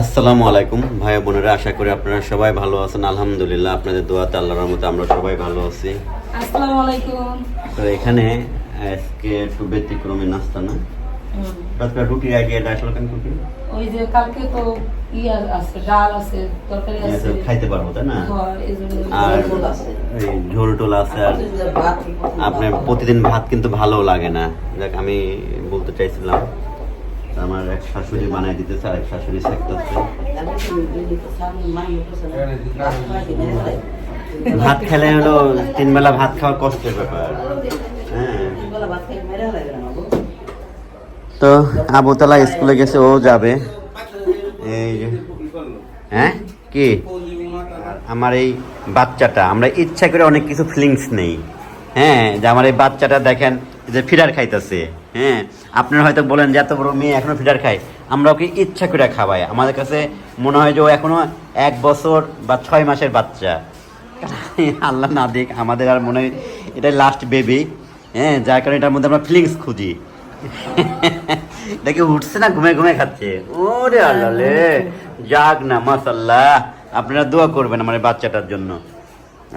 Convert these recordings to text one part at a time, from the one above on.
আসসালামু আলাইকুম ভাই বোনেরা আশা করি আপনারা সবাই ভালো আছেন। আলহামদুলিল্লাহ আপনাদের দোয়াতে আল্লাহর রহমতে আমরা সবাই ভালো আছি। আসসালামু আলাইকুম। তো এখানে আজকে একটু ব্যতিক্রমী নাস্তা না? রাত্রে রুটি আইডিয়াটা আসলো কেন রুটি ওই যে কালকে তো আছে ডাল আছে তরকারি আছে। খাইতে পারব তাই না? হয়, আর ঝোল ঝোল টোল আছে আর আপনার প্রতিদিন ভাত কিন্তু ভালো লাগে না। দেখ আমি বলতে চাইছিলাম আমার এক শাশুড়ি বানাই দিতেছে আর এক শাশুড়ি ভাত খেলে হলো তিন বেলা ভাত খাওয়ার কষ্টের ব্যাপার। হ্যাঁ। তো আবুতলা স্কুলে গেছে, ও যাবে। এই হ্যাঁ? কি? আমার এই বাচ্চাটা, আমরা ইচ্ছা করে অনেক কিছু ফিলিংস নেই। হ্যাঁ যে আমার এই বাচ্চাটা দেখেন, যে ফিরার খাইতেছে। হ্যাঁ আপনারা হয়তো বলেন যে এত বড় মেয়ে এখনও ফিডার খায়। আমরা ওকে ইচ্ছা করে খাওয়াই। আমাদের কাছে মনে হয় যে ও এখনও এক বছর বা ছয় মাসের বাচ্চা। আল্লাহ না দেখ আমাদের আর মনে হয় এটাই লাস্ট বেবি হ্যাঁ যার কারণে এটার মধ্যে আমরা ফিলিংস খুঁজি। দেখি উঠছে না ঘুমে ঘুমে খাচ্ছে? ওরে আল্লাহ যাক না মাসাল্লাহ আপনারা দোয়া করবেন আমার বাচ্চাটার জন্য।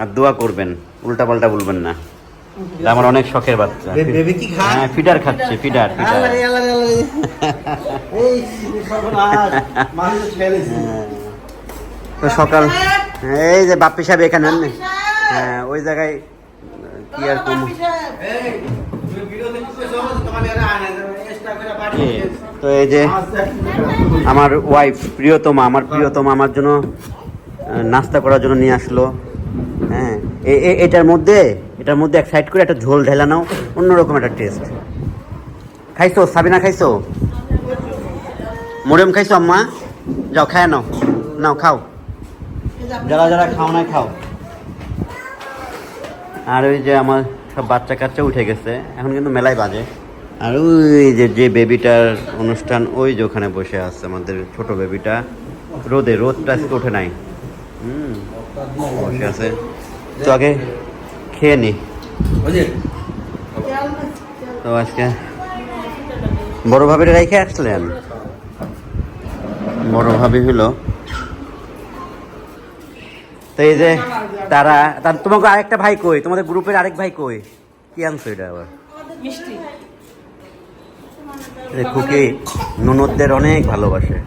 আর দোয়া করবেন উল্টা পাল্টা বলবেন না। আমার অনেক শখের বাচ্চা। বে- বেবি কি খায়? হ্যাঁ ফিডার খাচ্ছে ফিডার ফিডার। তো সকাল এই যে বাপ্পি সাহেব এখানে হ্যাঁ ওই জায়গায় কি আর কম। তো এই যে আমার ওয়াইফ প্রিয়তমা আমার প্রিয়তমা আমার জন্য নাস্তা করার জন্য নিয়ে আসলো। হ্যাঁ এ- এ- এটার মধ্যে এটার মধ্যে এক সাইড করে একটা ঝোল ঢেলা নাও, অন্যরকম একটা টেস্ট খাইছো? সাবিনা খাইছো? মরিয়ম খাইছো আম্মা? যাও, খায় নাও। নাও, খাও। যারা যারা খাও না খাও। আর ওই যে আমার সব বাচ্চা কাচ্চা উঠে গেছে, এখন কিন্তু মেলায় বাজে। আর ওই যে যে বেবিটার অনুষ্ঠান, ওই যে ওখানে বসে আছে আমাদের ছোট বেবিটা রোদে, রোদটা ওঠে নাই। হুম, বসে আছে। তো আগে খেয়ে নি। তো আজকে বড় ভাবির রেখে আসলেন? বড় ভাবি হলো। তো এই যে তারা তার তোমাকে আরেকটা ভাই কই? তোমাদের গ্রুপের আরেক ভাই কই? কি আনছো এটা আবার? এই খুকি ননদদের অনেক ভালোবাসে।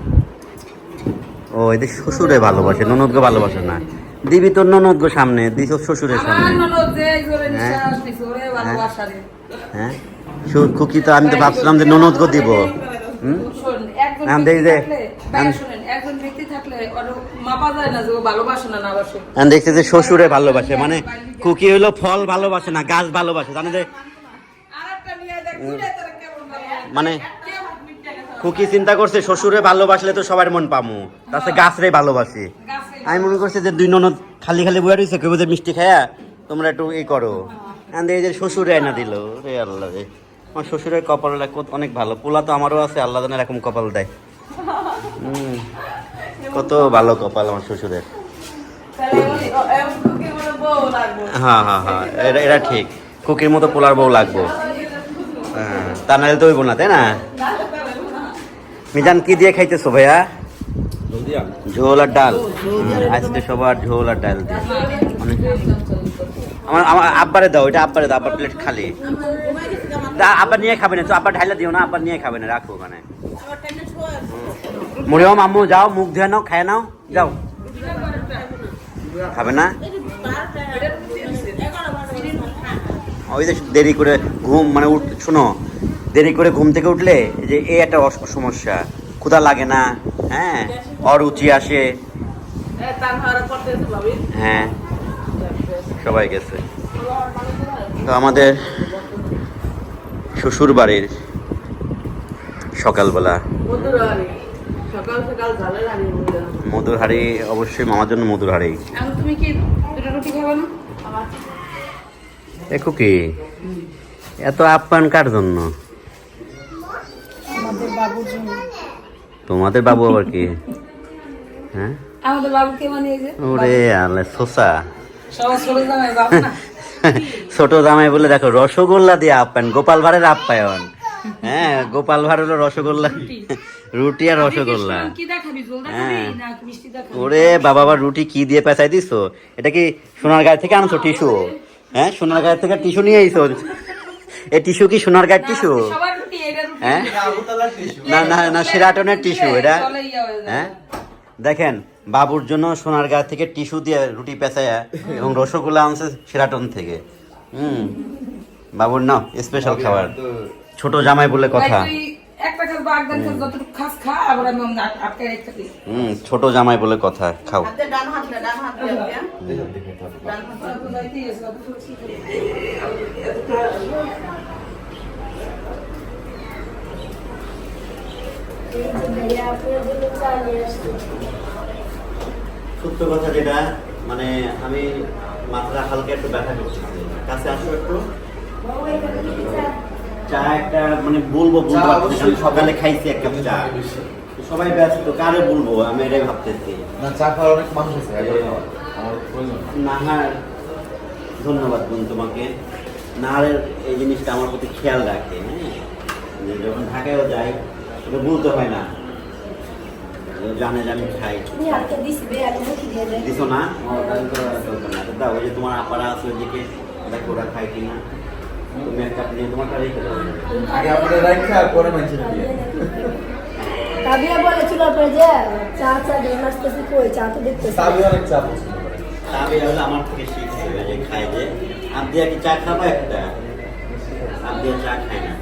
ও এদের শ্বশুরে ভালোবাসে ননদকে ভালোবাসে না। দিবি তোর ননদকে সামনে দিস শ্বশুরের সামনে। ননদ হ্যাঁ। রে। হ্যাঁ? খুকি তো আমি তো ভাবছিলাম যে ননদ গো দিব। হ্যাঁ, দেখছি যে শ্বশুরে ভালোবাসে মানে খুকি হলো ফল ভালোবাসে না গাছ ভালোবাসে জানে যে? তোরা। মানে। খুকি চিন্তা করছে শ্বশুরে ভালোবাসলে তো সবার মন পামু। তাছাড়া গাছরে ভালোবাসি। আমি মনে করছি যে দুই ননদ খালি খালি বয়ে রয়েছে কেউ যে মিষ্টি খায়া তোমরা একটু ই করো। এই যে শ্বশুরে এনে দিল রে আল্লাহ রে। আমার শ্বশুরের কপালটা অনেক ভালো, পোলা তো আমারও আছে, আল্লাহ জানে এরকম কপাল দেয়। কত ভালো কপাল আমার শ্বশুরের। হ্যাঁ হ্যাঁ হ্যাঁ এটা এটা ঠিক। কুকির মতো পোলার বউ লাগবো। হ্যাঁ তা নাহলে তো হইব না, তাই না? মিজান কি দিয়ে খাইতেছো ভাইয়া? ঝোল আর ডাল। আজকে সবার ঝোল আর ডাল আমার আমার আব্বারে দাও, এটা আব্বারে দাও, আব্বার প্লেট খালি। তা আব্বা নিয়ে খাবে না, তো আব্বা ঢাইলা দিও না, আব্বা নিয়ে খাবে না, রাখো ওখানে। মরিয়ম, আম্মু, যাও, মুখ ধুয়ে নাও খায় নাও, যাও। খাবে না? ওই যে দেরি করে ঘুম মানে উঠ শোনো, দেরি করে ঘুম থেকে উঠলে যে এই একটা সমস্যা। ক্ষুধা লাগে না হ্যাঁ? অরুচি আসে। হ্যাঁ সবাই গেছে। তো আমাদের শ্বশুর বাড়ির সকালবেলা মধুর হাড়ি। অবশ্যই মামার জন্য মধুর হাড়ি তুমি কি রুটি খাবে না? দেখো কি এত আপ্যায়ন কার জন্য। তোমাদের বাবু আবার কি? হ্যাঁ? আমাদের বাবুকে মানে ওরে সবার ছোট জামাই বাবু না? ছোট জামাই বলে দেখো রসগোল্লা দিয়ে আপ্যায়ন গোপাল ভাঁড়ের আপ্যায়ন। হ্যাঁ গোপাল ভাঁড় হলো রসগোল্লা। রুটি। আর রসগোল্লা। আমি কি দেখাবি? জল দেখাবি? হ্যাঁ। না মিষ্টি দেখাবি। ওরে বাবা আবার রুটি কি দিয়ে পেঁচাই দিছো এটা কি সোনার গায়ে থেকে আনছো টিস্যু? হ্যাঁ সোনার গায়ে থেকে টিস্যু নিয়ে আইছো? এই টিস্যু কি সোনার গায়ের টিস্যু? সবার রুটি এটা রুটি। হ্যাঁ? না না না সেরাটনের টিস্যু এটা। হ্যাঁ? দেখেন বাবুর জন্য সোনার গা থেকে টিস্যু দিয়ে রুটি পেঁচায়া এবং রসগোল্লা আনছে সেরাটন থেকে। হুম। বাবুর না স্পেশাল খাবার। ছোট জামাই বলে কথা। হুম। ছোট জামাই বলে কথা খাও। হাতে ডান হাতটা ডান হাত দিয়ে ডান হাত তারপর যাইতেই আছে, অত কিছু ঠিক আছে। সত্য কথা যেটা মানে আমি মাথাটা হালকা একটু ব্যথা করছি। কাছে আসো একটু। চা একটা মানে বলব সকালে খাইছি এক কাপ চা। সবাই ব্যস্ত কারে বলব? আমি এটাই ভাবতেছি। না চা খাওয়ার অনেক মানুষ আছে প্রয়োজন নাহার ধন্যবাদ বোন তোমাকে। নাহারের এই জিনিসটা আমার প্রতি খেয়াল রাখে হ্যাঁ? যখন ঢাকায়ও যাই বলতে হয় না। জানে যে আমি খাই। দিছো না? ওই যে তোমার আপারা আছে ওইদিকে দেখো ওরা খায় কিনা তুমি এক কাপ নিয়ে তোমারটা রেখে দাও। আগে আপনাদের রাখা আর পরে মানুষের বিয়ে বলেছিল আপনার যে চা চা দিয়ে আসতেছি কই? চা তো দেখতেছি। সাবি অনেক চা পছন্দ করে। আমি হলো আমার থেকে শিখছে ওই যে খাই যে। আবদিয়া কি চা খাবা একটা? আবদিয়া চা খায় না।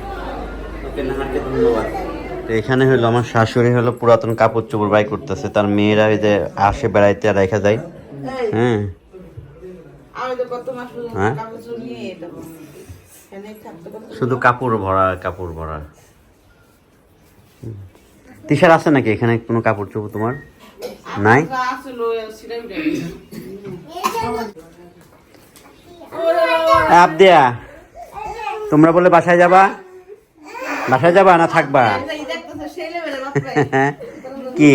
ওকে নাহারকে ধন্যবাদ। এখানে হলো আমার শাশুড়ি হলো পুরাতন কাপড় চোপড় বাই করতেছে। তার মেয়েরা ওই যে আসে বেড়াইতে রেখা যায়। হ্যাঁ। হ্যাঁ? শুধু কাপড় ভরা কাপড় ভরা। তিশার আছে নাকি? এখানে কোনো কাপড় চোপড় তোমার? নাই? গেছে। আবদিয়া তোমরা বলে বাসায় যাবা? বাসায় যাবা না থাকবা এই দেখতেছো সেই লেভেলে বাপরে। কি।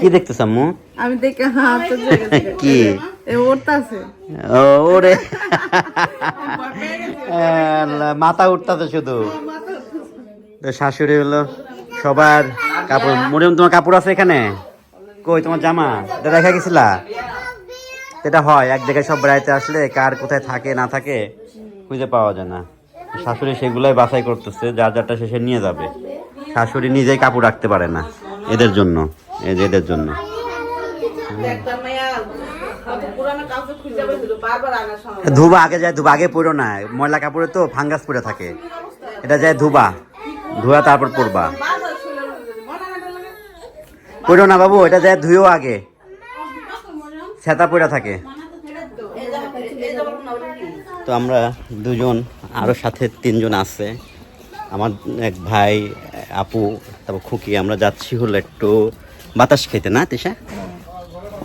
কি দেখতেছ আম্মু? আমি দেখে হাত। কি? এ উঠতাছে ও, ওরে। মাথা উঠতাছে শুধু। শাশুড়ি হলো সবার কাপড়। মরিয়ম তোমার কাপড় আছে এখানে? কই তোমার জামা? এটা দেখা গেছিলা? এটা হয় এক জায়গায় সব বেড়াইতে আসলে কার কোথায় থাকে না থাকে খুঁজে পাওয়া যায় না। শাশুড়ি সেগুলাই বাছাই করতেছে যার যারটা শেষে নিয়ে যাবে। শাশুড়ি নিজেই কাপড় রাখতে পারে না এদের জন্য, এই যে এদের জন্য। ধুবা আগে যায়, ধুবা আগে পড়ো না, ময়লা কাপড়ে তো ফাঙ্গাস পড়ে থাকে। এটা যায় ধুবা, ধুয়া তারপর পরবা। পড়ো না বাবু, এটা যায় ধুয়েও আগে। সেতা পড়ে থাকে। তো আমরা দুজন আরও সাথে তিনজন আছে। আমার এক ভাই, আপু, তারপর খুকি, আমরা যাচ্ছি হলো একটু বাতাস খেতে না, তিশা?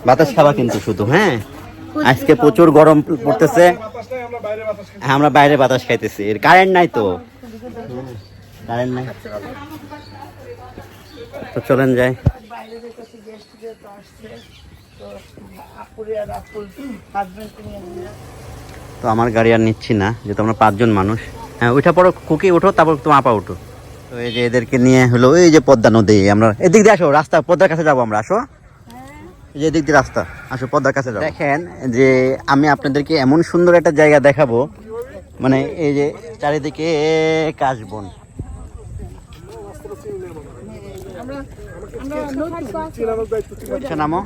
বাতাস খাওয়া কিন্তু শুধু হ্যাঁ? আজকে প্রচুর গরম পড়তেছে। আমরা বাইরে বাতাস খাইতেছি। কারেন্ট নাই তো। কারেন্ট নাই। তো চলেন যাই। তো আমার গাড়ি আর নিচ্ছি না, যেহেতু আমরা পাঁচজন মানুষ। হ্যাঁ ওইটা পড়ো কুকি ওঠো তারপর তোমার আপা ওঠো তো এই যে এদেরকে নিয়ে হলো ওই যে পদ্মা নদী আমরা এদিক দিয়ে আসো রাস্তা পদ্মার কাছে যাব আমরা আসো। এই যে এদিক দিয়ে রাস্তা আসো পদ্মার কাছে যাব। দেখেন যে আমি আপনাদেরকে এমন সুন্দর একটা জায়গা দেখাবো মানে এই যে চারিদিকে কাশবন আচ্ছা, নামো?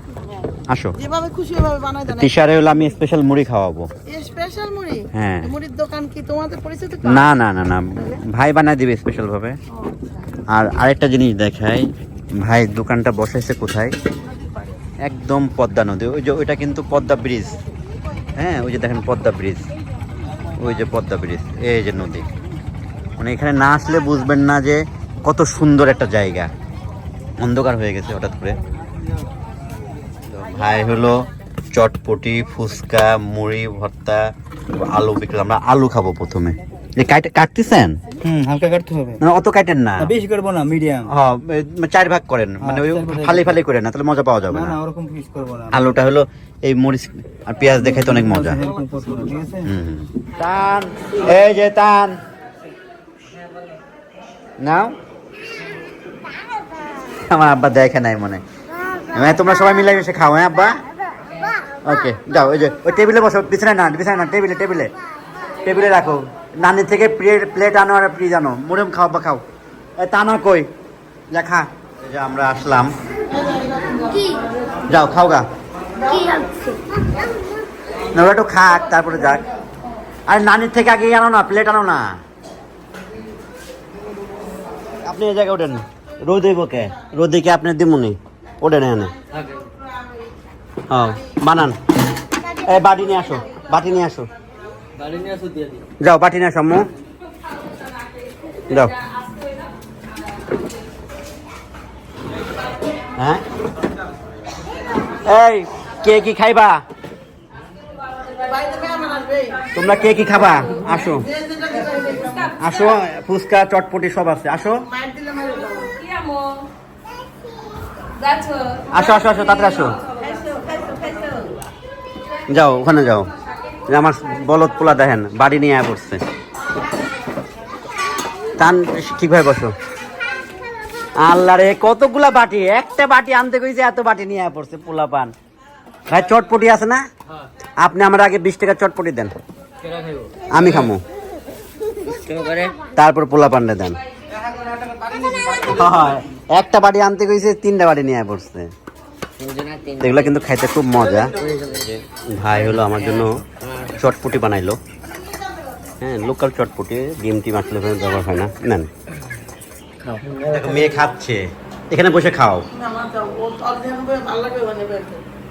আসো। যেভাবে খুশি ওইভাবে বানায় দেন। তিসারে হলো আমি স্পেশাল মুড়ি খাওয়াবো। স্পেশাল মুড়ি? হ্যাঁ। মুড়ির দোকান কি তোমাদের পরিচিত না না না না। ভাই বানায় দিবে স্পেশাল ভাবে আর আরেকটা জিনিস দেখাই। ভাই দোকানটা বসাইছে কোথায়? একদম পদ্মা নদী। ওই যে ওইটা কিন্তু পদ্মা ব্রিজ হ্যাঁ ওই যে দেখেন পদ্মা ব্রিজ ওই যে পদ্মা ব্রিজ এই যে নদী। মানে এখানে না আসলে বুঝবেন না যে কত সুন্দর একটা জায়গা। অন্ধকার হয়ে গেছে হঠাৎ করে। তো ভাই হলো চটপটি ফুচকা মুড়ি ভর্তা আলু বিক্রি আমরা আলু খাব প্রথমে। যে কাট- কাটতেছেন? হুম হালকা কাটতে হবে। না অত কাটেন না। বেশি করব না মিডিয়াম। হ্যাঁ চার ভাগ করেন। মানে ওই ফালি ফালি করে না তাহলে মজা পাওয়া যাবে না ওরকম পিস করব না। আলুটা হলো এই মরিচ আর পেঁয়াজ দেখাইতে অনেক মজা। হুম। টান এই যে টান। নাও। আমার আব্বা দেখে নাই মনে হ্যাঁ তোমরা সবাই মিলে এসে খাও হ্যাঁ আব্বা? ওকে যাও ওই যে ওই টেবিলে বসো বিছানায় না বিছানায় না টেবিলে টেবিলে। টেবিলে রাখো। নানি থেকে প্লেট প্লেট আনো আর প্লিজ আনো। মুড়েম খাও বা খাও। এ, তা না কই? যা খা। এই যে আমরা আসলাম। কি? যাও খাও গা। না ওরা একটু খাক তারপরে যাক। আর নানির থেকে আগে আনো না প্লেট আনো না। আপনি এই জায়গায় ওঠেন রোদ কে রোদে কি আপনি দিমুনি? ওঠেন এখানে হ্যাঁ বানান। এ, বাটি নিয়ে আসো, বাটি নিয়ে আসো। যাও, বাটি নিয়ে আসো, আম্মু। যাও। হ্যাঁ? এই, কে কি খাইবা? তোমরা কে কি খাবা? আসো। আসো, ফুচকা, চটপটি সব আছে। আসো মায়ের দিলে মেরে দাও কি আমো যাচ্ছ আসো আসো আসো তাড়াতাড়ি আসো। যাও ওখানে যাও। আমার বলদ পোলা দেখেন বাড়ি নিয়ে আয় পড়ছে টান ঠিকভাবে বসো? আল্লাহ রে কতগুলা বাটি? একটা বাটি আনতে কইছে এত বাটি নিয়ে আয় পড়ছে পোলা পান। ভাই চটপটি আছে না? আপনি আমার আগে বিশ টাকা চটপটি দেন। আমি খামো। তারপর পোলা পান্ডে দেন। হয়। একটা বাটি আনতে গেছে, তিনটা বাটি নিয়ে পড়ছে। এগুলো কিন্তু খাইতে খুব মজা। ভাই হলো আমার জন্য চটপটি বানাইলো। হ্যাঁ লোকাল চটপটি, ডিম, টিম আসলে ব্যবহার হয় না। নেন। মেয়ে খাচ্ছে। এখানে বসে খাও।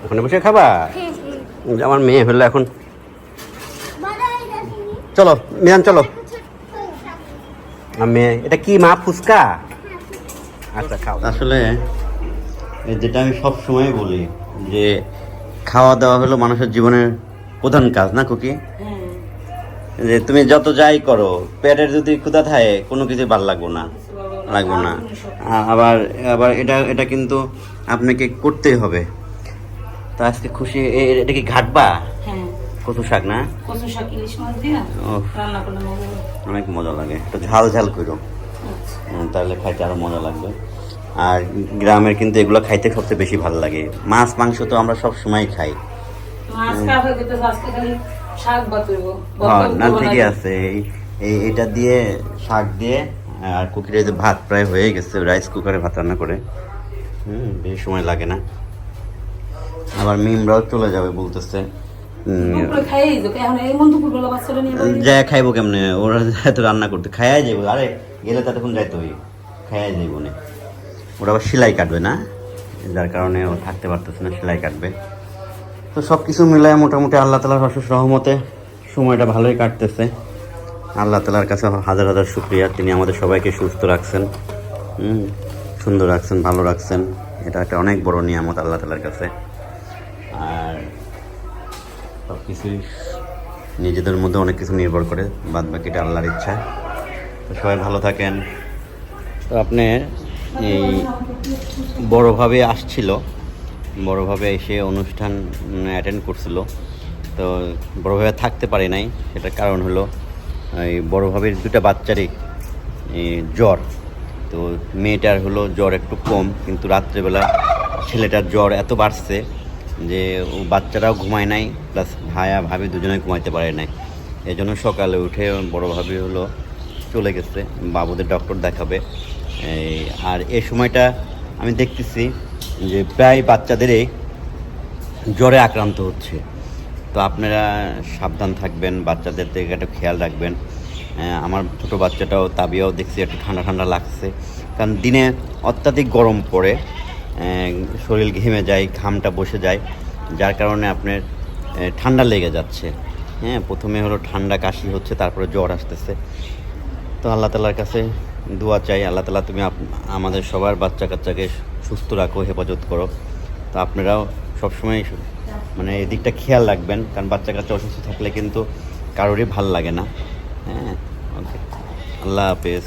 ওখানে বসে খাবা? আমার মেয়ে হলো এখন। চলো মিজান চলো। মেয়ে, এটা কি মা, ফুচকা? আসলে এই যেটা আমি সব সময় বলি যে খাওয়া দাওয়া হলো মানুষের জীবনের প্রধান কাজ না কুকি? যে তুমি যত যাই করো পেটের যদি ক্ষুধা থাকে কোনো কিছু ভালো লাগবো না লাগবো না। আবার আবার এটা এটা কিন্তু আপনাকে করতেই হবে। তো আজকে খুশি এটা কি ঘাটবা হ্যাঁ। কচু শাক না? কচু শাক ইলিশ মাছ দিয়া। অনেক মজা লাগে একটু ঝাল ঝাল করো। আচ্ছা। তাহলে খাইতে আরও মজা লাগবে। আর গ্রামের কিন্তু এগুলো খাইতে সবচেয়ে বেশি ভালো লাগে। মাছ মাংস তো আমরা সব সময় খাই। না ঠিকই আছে। এই- এটা দিয়ে শাক দিয়ে আর কুকিরে যে ভাত প্রায় হয়ে গেছে রাইস কুকারে ভাত রান্না করে। হুম বেশি সময় লাগে না। আবার মিমরাও চলে যাবে বলতেছে। খাইয়ে যাব। যা খাইবো কেমনে? ওরা এত রান্না করতে খাইয়াই যাইবো। আরে গেলে তো তখন যাইতে হই খাইয়াই যাইবো না ওরা আবার সেলাই কাটবে না? যার কারণে ও থাকতে পারতেছে না, সেলাই কাটবে। তো সব কিছু মিলায় মোটামুটি আল্লাহ তালার অশেষ রহমতে সময়টা ভালোই কাটতেছে। আল্লাহ তালার কাছে হাজার হাজার শুক্রিয়া। তিনি আমাদের সবাইকে সুস্থ রাখছেন সুন্দর রাখছেন, ভালো রাখছেন। এটা একটা অনেক বড় নিয়ামত আল্লাহ তালার কাছে। আর সব কিছুই নিজেদের মধ্যে অনেক কিছু নির্ভর করে বাদ বাকিটা আল্লাহর ইচ্ছা। সবাই ভালো থাকেন। তো আপনি এই বড়োভাবে আসছিল, বড়োভাবে এসে অনুষ্ঠান অ্যাটেন্ড করছিল। তো বড়োভাবে থাকতে পারে নাই, সেটার কারণ হলো, এই বড়োভাবের দুটা বাচ্চারই জ্বর। তো মেয়েটার হলো জ্বর একটু কম, কিন্তু রাত্রেবেলা ছেলেটার জ্বর এত বাড়ছে যে ও বাচ্চারাও ঘুমায় নাই, প্লাস ভাইয়া ভাবি দুজনে ঘুমাইতে পারে নাই। এই জন্য সকালে উঠে বড় ভাবি হলো চলে গেছে, বাবুদের ডক্টর দেখাবে। আর এ সময়টা আমি দেখতেছি যে প্রায় বাচ্চাদেরই জ্বরে আক্রান্ত হচ্ছে। তো আপনারা সাবধান থাকবেন, বাচ্চাদের দিকে একটু খেয়াল রাখবেন। আমার ছোটো বাচ্চাটাও, তাবিয়াও দেখছি একটু ঠান্ডা ঠান্ডা লাগছে। কারণ দিনে অত্যাধিক গরম পড়ে শরীর ঘেমে যায়, ঘামটা বসে যায়, যার কারণে আপনার ঠান্ডা লেগে যাচ্ছে। হ্যাঁ প্রথমে হলো ঠান্ডা কাশি হচ্ছে, তারপরে জ্বর আসতেছে। তো আল্লাহ তালার কাছে দোয়া চাই, আল্লাহ তালা তুমি আমাদের সবার বাচ্চা কাচ্চাকে সুস্থ রাখো, হেফাজত করো। তো আপনারাও সবসময় মানে এদিকটা দিকটা খেয়াল রাখবেন, কারণ বাচ্চা কাচ্চা অসুস্থ থাকলে কিন্তু কারোরই ভালো লাগে না। হ্যাঁ? ওকে আল্লাহ হাফেজ।